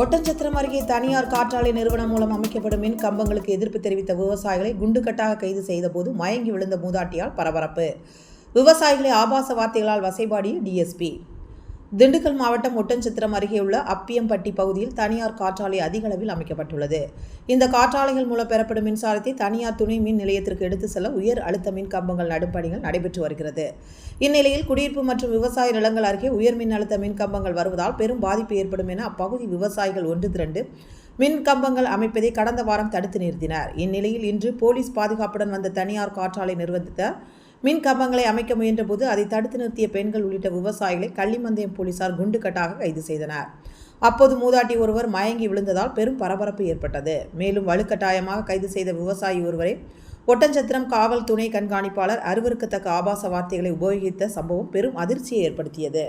ஒட்டஞ்சத்திரம் அருகே தனியார் காற்றாலை நிறுவனம் மூலம் அமைக்கப்படும் மின் கம்பங்களுக்கு எதிர்ப்பு தெரிவித்த விவசாயிகளை குண்டுக்கட்டாக கைது செய்தபோது மயங்கி விழுந்த மூதாட்டியால் பரபரப்பு. விவசாயிகளை ஆபாச வார்த்தைகளால் வசைபாடிய டிஎஸ்பி திண்டுக்கல் மாவட்டம் ஒட்டன்சத்திரம் அருகே உள்ள அப்பியம்பட்டி பகுதியில் தனியார் காற்றாலை அதிக அளவில் அமைக்கப்பட்டுள்ளது. இந்த காற்றாலைகள் மூலம் பெறப்படும் மின்சாரத்தை தனியார் துணை மின் நிலையத்திற்கு எடுத்து செல்ல உயர் அழுத்த மின் கம்பங்கள் நடும் பணிகள் நடைபெற்று வருகிறது. இந்நிலையில் குடியிருப்பு மற்றும் விவசாய நிலங்கள் அருகே உயர் மின் அழுத்த மின் கம்பங்கள் வருவதால் பெரும் பாதிப்பு ஏற்படும் என அப்பகுதி விவசாயிகள் ஒன்று திரண்டு மின் கம்பங்கள் அமைப்பதை கடந்த வாரம் தடுத்து நிறுத்தினர். இந்நிலையில் இன்று போலீஸ் பாதுகாப்புடன் வந்த தனியார் காற்றாலை நிர்வகித்த மின் கம்பங்களை அமைக்க முயன்றபோது அதை தடுத்து நிறுத்திய பெண்கள் உள்ளிட்ட விவசாயிகளை கள்ளிமந்தயம் போலீசார் குண்டுக்கட்டாக கைது செய்தனர். அப்போது மூதாட்டி ஒருவர் மயங்கி விழுந்ததால் பெரும் பரபரப்பு ஏற்பட்டது. மேலும் வலுக்கட்டாயமாக கைது செய்த விவசாயி ஒருவரை ஒட்டஞ்சத்திரம் காவல் துணை கண்காணிப்பாளர் அருவருக்கத்தக்க ஆபாச வார்த்தைகளை உபயோகித்த சம்பவம் பெரும் அதிர்ச்சியை ஏற்படுத்தியது.